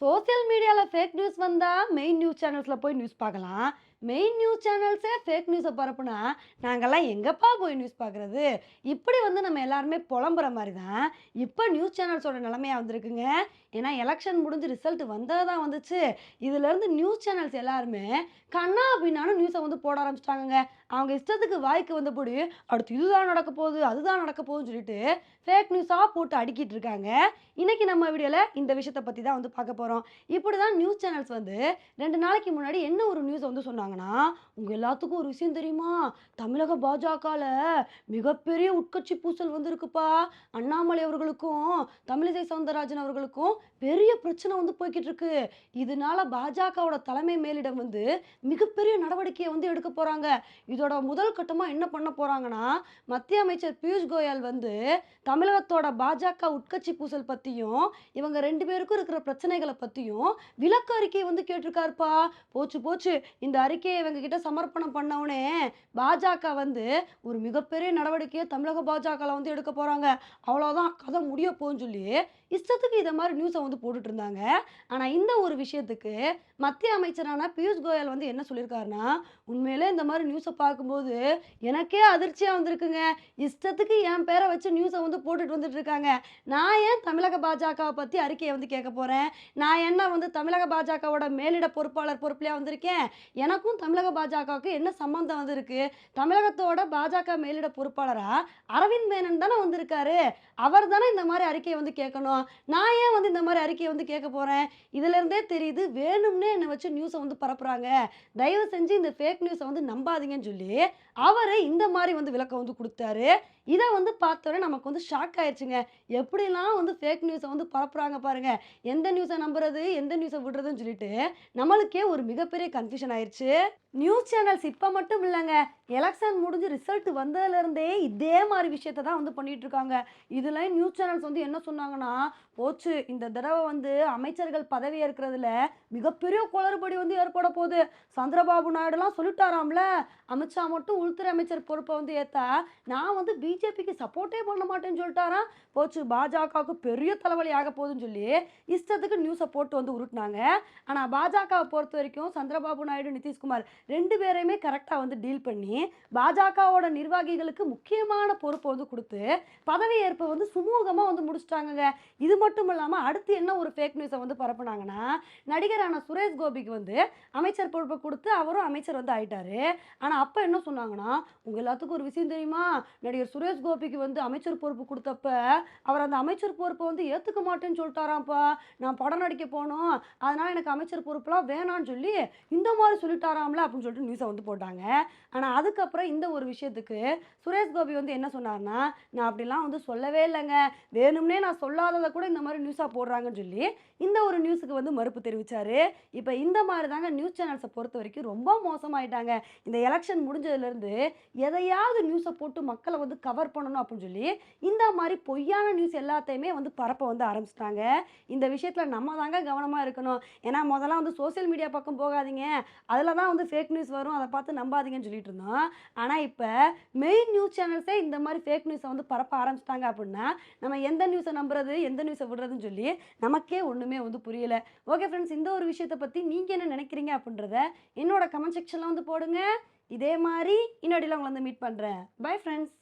Social మీడియాలో fake news news வந்தால் main news சேனல்ஸில் போய் நியூஸ் பார்க்கலாம். மெயின் நியூஸ் சேனல்ஸே ஃபேக் நியூஸை பரப்புனா நாங்கள்லாம் எங்கப்பா போய் நியூஸ் பார்க்குறது? இப்படி வந்து நம்ம எல்லாருமே புலம்புற மாதிரி தான் இப்போ நியூஸ் சேனல்ஸோட நிலைமையாக வந்திருக்குங்க. ஏன்னா எலெக்ஷன் முடிஞ்சு ரிசல்ட் வந்தது தான் வந்துச்சு இதுலேருந்து நியூஸ் சேனல்ஸ் எல்லாருமே கண்ணா அப்படின்னாலும் நியூஸை வந்து போட ஆரம்பிச்சிட்டாங்கங்க. அவங்க இஷ்டத்துக்கு வாய்க்கு வந்தபடி அடுத்து இதுதான் நடக்க போகுது அதுதான் நடக்க போகுதுன்னு சொல்லிட்டு ஃபேக் நியூஸாக போட்டு அடிக்கிட்டு இருக்காங்க. இன்றைக்கி நம்ம வீடியோவில் இந்த விஷயத்தை பற்றி தான் வந்து பார்க்க போகிறோம் இப்படி தான் நியூஸ் சேனல்ஸ் வந்து ரெண்டு நாளைக்கு முன்னாடி என்ன ஒரு நியூஸ் வந்து சொன்னாங்கன்னா உங்கள் எல்லாத்துக்கும் ஒரு விஷயம் தெரியுமா? தமிழக பாஜகவில் மிகப்பெரிய உட்கட்சி பூசல் வந்திருக்குப்பா. அண்ணாமலை அவர்களுக்கும் தமிழிசை சவுந்தரராஜன் அவர்களுக்கும் பெரிய பிரச்சனை வந்து போய்கிட்டு இருக்கு இதனால பாஜகவோட தலைமை மேலிடம் வந்து மிகப்பெரிய நடவடிக்கையை வந்து எடுக்க போகிறாங்க இதோட முதல் கட்டமாக என்ன பண்ண போகிறாங்கன்னா மத்திய அமைச்சர் பியூஷ் கோயல் வந்து தமிழகத்தோட பாஜக உட்கட்சி பூசல் பற்றியும் இவங்க ரெண்டு பேருக்கும் இருக்கிற பிரச்சனைகளை பற்றியும் விளக்க அறிக்கை வந்து கேட்டிருக்காருப்பா. போச்சு போச்சு. இந்த அறிக்கையை இவங்க கிட்ட சமர்ப்பணம் பண்ணவுனே பாஜக வந்து ஒரு மிகப்பெரிய நடவடிக்கையை தமிழக பாஜகவில் வந்து எடுக்க போகிறாங்க அவ்வளோதான் கதை முடிய போகுன்னு சொல்லி இஷ்டத்துக்கு இதை மாதிரி நியூஸை வந்து போட்டுட்டு இருந்தாங்க. ஆனால் இந்த ஒரு விஷயத்துக்கு மத்திய அமைச்சரான பியூஷ் கோயல் வந்து என்ன சொல்லியிருக்காருன்னா உண்மையிலே இந்த மாதிரி நியூஸை பார்க்கும்போது எனக்கே அதிர்ச்சியாக வந்திருக்குங்க. இஷ்டத்துக்கு என் பேரை வச்சு நியூஸை வந்து போட்டுட்டு வந்துட்டு இருக்காங்க. நான் ஏன் தமிழக பாஜகவை பற்றி அறிக்கையை வந்து கேட்க போகிறேன் நான் என்ன வந்து தமிழக பாஜக பாஜகவோட மேலிட பொறுப்பாளர் பொறுப்புலையாக வந்திருக்கேன். எனக்கும் தமிழக பாஜகவுக்கு என்ன சம்மந்தம் வந்து இருக்கு தமிழகத்தோட பாஜக மேலிட பொறுப்பாளராக அரவிந்த் மேனன் தானே வந்திருக்காரு. அவர் தானே இந்த மாதிரி அறிக்கையை வந்து கேட்கணும். நான் ஏன் வந்து இந்த மாதிரி அறிக்கையை வந்து கேட்க போகிறேன் இதுலேருந்தே தெரியுது வேணும்னே என்னை வச்சு நியூஸை வந்து பரப்புகிறாங்க தயவு செஞ்சு இந்த ஃபேக் நியூஸை வந்து நம்பாதீங்கன்னு சொல்லி அவர் இந்த மாதிரி வந்து விளக்கம் வந்து கொடுத்தாரு. இதை வந்து பார்த்தோன்னே நமக்கு வந்து ஷாக் ஆயிடுச்சுங்க எப்படிலாம் வந்து ஃபேக் நியூஸை வந்து பரப்புகிறாங்க பாருங்க. எந்த நியூஸை நம்புறது எந்த நியூஸை விடுறதுன்னு சொல்லிட்டு நம்மளுக்கே ஒரு மிகப்பெரிய கன்ஃபியூஷன் ஆயிடுச்சு நியூஸ் சேனல்ஸ் இப்போ மட்டும் இல்லைங்க. எலெக்ஷன் முடிஞ்சு ரிசல்ட் வந்ததுலேருந்தே இதே மாதிரி விஷயத்தை தான் வந்து பண்ணிட்டு இருக்காங்க. இதில் நியூஸ் சேனல்ஸ் வந்து என்ன சொன்னாங்கன்னா போச்சு இந்த தடவை வந்து அமைச்சர்கள் பதவி ஏற்கிறதுல மிகப்பெரிய குளறுபடி வந்து ஏற்பட போகுது. சந்திரபாபு நாயுடுலாம் சொல்லிட்டாராம்ல அமித்ஷா மட்டும் உள்துறை அமைச்சர் பொறுப்பை வந்து ஏற்றா நான் வந்து பிஜேபிக்கு சப்போர்ட்டே பண்ண மாட்டேன்னு சொல்லிட்டாராம் போச்சு பாஜகவுக்கு பெரிய தலைவலி ஆக போகுதுன்னு சொல்லி இஷ்டத்துக்கு நியூஸை போட்டு வந்து உருட்டினாங்க. ஆனால் பாஜகவை பொறுத்த வரைக்கும் சந்திரபாபு நாயுடு நிதிஷ்குமார் ரெண்டு பேரையுமே கரெக்டாக வந்து டீல் பண்ணி பாஜகவோட நிர்வாகிகளுக்கு முக்கியமான பொறுப்பை வந்து கொடுத்து பதவியேற்பை வந்து சுமூகமாக வந்து முடிச்சிட்டாங்க இது மட்டும் இல்லாமல் அடுத்து என்ன ஒரு ஃபேக் நியூஸை வந்து பரப்புனாங்கன்னா நடிகரான சுரேஷ் கோபிக்கு வந்து அமைச்சர் பொறுப்பை கொடுத்து அவரும் அமைச்சர் வந்து ஆயிட்டாரு. ஆனால் அப்போ என்ன சொன்னாங்கன்னா உங்கள் எல்லாத்துக்கும் ஒரு விஷயம் தெரியுமா? நடிகர் சுரேஷ் கோபிக்கு வந்து அமைச்சர் பொறுப்பு கொடுத்தப்ப அவர் அந்த அமைச்சர் பொறுப்பை வந்து ஏற்றுக்க மாட்டேன்னு சொல்லிட்டாராம்ப்பா. நான் படம் நடிக்க போகணும் அதனால் எனக்கு அமைச்சர் பொறுப்புலாம் வேணான்னு சொல்லி இந்த மாதிரி சொல்லிட்டாராம்ல அப்படின்னு சொல்லிட்டு நியூஸை வந்து போட்டாங்க. ஆனால் அதுக்கப்புறம் இந்த ஒரு விஷயத்துக்கு சுரேஷ் கோபி வந்து என்ன சொன்னார்னா நான் அப்படிலாம் வந்து சொல்லவே இல்லைங்க. வேணும்னே நான் சொல்லாததை கூட இந்த மாதிரி நியூஸாக போடுறாங்கன்னு சொல்லி இந்த ஒரு நியூஸுக்கு வந்து மறுப்பு தெரிவித்தார் இப்போ இந்த மாதிரி தாங்க நியூஸ் சேனல்ஸை பொறுத்த வரைக்கும் ரொம்ப மோசமாயிட்டாங்க. இந்த எலெக்ஷன் முடிஞ்சதுலேருந்து எதையாவது நியூஸை போட்டு மக்களை வந்து கவர் பண்ணணும் அப்படின்னு சொல்லி இந்த மாதிரி பொய்யான நியூஸ் எல்லாத்தையுமே வந்து பரப்ப வந்து ஆரம்பிச்சிட்டாங்க. இந்த விஷயத்தில் நம்ம தாங்க கவனமாக இருக்கணும். ஏன்னா முதல்ல வந்து சோஷியல் மீடியா பக்கம் போகாதீங்க. அதில் தான் வந்து ஃபேக் நியூஸ் வரும். அதை பார்த்து நம்பாதீங்கன்னு சொல்லிட்டு இருந்தோம். ஆனால் இப்போ மெயின் நியூஸ் சேனல்ஸே இந்த மாதிரி ஃபேக் நியூஸை வந்து பரப்ப ஆரம்பிச்சிட்டாங்க அப்படின்னா நம்ம எந்த நியூஸை நம்புறது எந்த நியூஸை விடுறதுன்னு சொல்லி நமக்கே ஒன்றுமே வந்து புரியல. ஓகே ஃப்ரெண்ட்ஸ் இந்த ஒரு விஷயத்தை பற்றி நீங்கள் என்ன நினைக்கிறீங்க அப்படின்றத என்னோட கமெண்ட் செக்ஷனில் வந்து போடுங்க. இதே மாதிரி இன்னொடியில் உங்களை வந்து மீட் பண்ணுறேன் பை ஃப்ரெண்ட்ஸ்